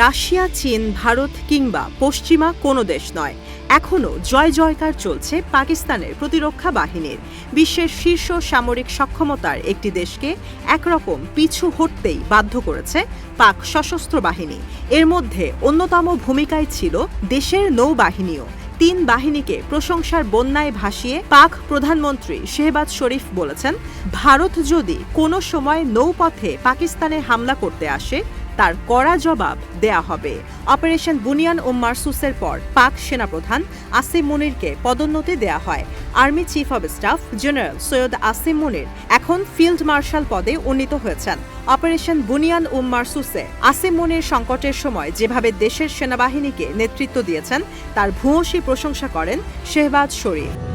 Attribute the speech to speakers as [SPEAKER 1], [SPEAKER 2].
[SPEAKER 1] Russia, চীন, ভারত কিংবা পশ্চিমা কোনো দেশ নয়। এখনও জয় জয়কার চলছে পাকিস্তানের প্রতিরক্ষা বাহিনীর। বিশ্বের শীর্ষ সামরিক সক্ষমতার একটি দেশকে একরকম পিছু হটতেই বাধ্য করেছে পাক সশস্ত্র বাহিনী। এর মধ্যে অন্যতম ভূমিকায় ছিল দেশের নৌবাহিনীও। তিন বাহিনীকে প্রশংসার বন্যায় ভাসিয়ে পাক প্রধানমন্ত্রী শেহবাজ শরীফ বলেছেন, ভারত যদি কোনো সময় নৌপথে পাকিস্তানে হামলা করতে আসে তার কড়া জবাব দেয়া হবে। অপারেশন বুনিয়ান ও মার্সুসের পর পাক সেনাপ্রধান আসিম মুনিরকে পদোন্নতি দেয়া হয়। Army chief of staff general Syed Asim Munir এখন ফিল্ড মার্শাল পদে উন্নীত হয়েছেন। অপারেশন বুনিয়ান ও মারসুসে আসিম মুনির সংকটের সময় যেভাবে দেশের সেনাবাহিনীকে নেতৃত্ব দিয়েছেন, তার ভূয়সী প্রশংসা করেন শেহবাজ শরীফ।